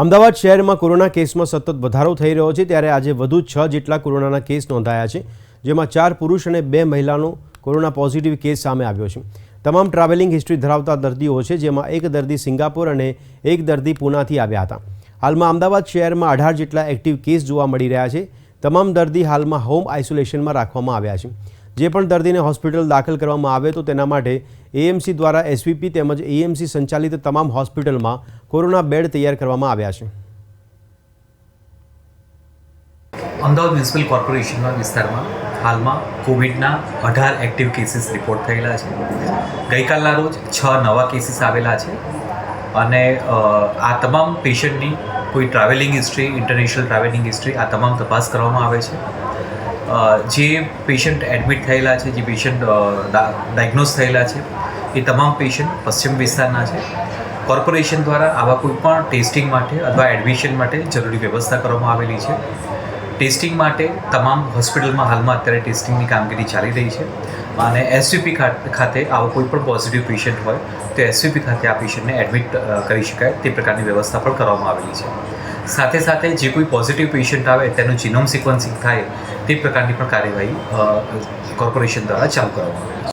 અમદાવાદ શહેરમાં કોરોના કેસમાં સતત વધારો થઈ રહ્યો છે, ત્યારે આજે વધુ છ જેટલા કોરોનાના કેસ નોંધાયા છે, જેમાં ચાર પુરુષ અને બે મહિલાનો કોરોના પોઝિટિવ કેસ સામે આવ્યો છે. તમામ ટ્રાવેલિંગ હિસ્ટ્રી ધરાવતા દર્દીઓ છે, જેમાં એક દર્દી સિંગાપોર અને એક દર્દી પૂનાથી આવ્યા હતા. હાલમાં અમદાવાદ શહેરમાં અઢાર જેટલા એક્ટિવ કેસ જોવા મળી રહ્યા છે. તમામ દર્દી હાલમાં હોમ આઇસોલેશનમાં રાખવામાં આવ્યા છે. જે પણ દર્દીને હોસ્પિટલ દાખલ કરવામાં આવે તો તેના માટે એએમસી દ્વારા એસવીપી તેમજ એએમસી સંચાલિત તમામ હોસ્પિટલમાં કોરોના બેડ તૈયાર કરવામાં આવ્યા છે. અમદાવાદ મ્યુનિસિપલ કોર્પોરેશનના વિસ્તારમાં હાલમાં કોવિડના અઢાર એક્ટિવ કેસીસ રિપોર્ટ થયેલા છે. ગઈકાલના રોજ છ નવા કેસીસ આવેલા છે અને આ તમામ પેશન્ટની કોઈ travelling history, international travelling history આ તમામ તપાસ કરવામાં આવે છે. જે પેશન્ટ એડમિટ થયેલા છે, જે પેશન્ટ ડાયગ્નોઝ થયેલા છે, એ તમામ પેશન્ટ પશ્ચિમ વિસ્તારના છે. કોર્પોરેશન દ્વારા આવા કોઈ પણ ટેસ્ટિંગ માટે અથવા એડમિશન માટે જરૂરી વ્યવસ્થા કરવામાં આવેલી છે. ટેસ્ટિંગ માટે તમામ હોસ્પિટલમાં હાલમાં અત્યારે ટેસ્ટિંગની કામગીરી ચાલી રહી છે અને એસયુપી ખાતે આવો કોઈ પણ પોઝિટિવ પેશન્ટ હોય તો એસયુપી ખાતે આ પેશન્ટને એડમિટ કરી શકાય. તે પ્રકારની વ્યવસ્થા પણ કરવામાં આવેલી છે. સાથે સાથે જે કોઈ પોઝિટિવ પેશન્ટ આવે, તેનું જીનોમ સિક્વન્સિંગ થાય, તે પ્રકારની પણ કાર્યવાહી કોર્પોરેશન દ્વારા ચાલુ કરવામાં આવે છે.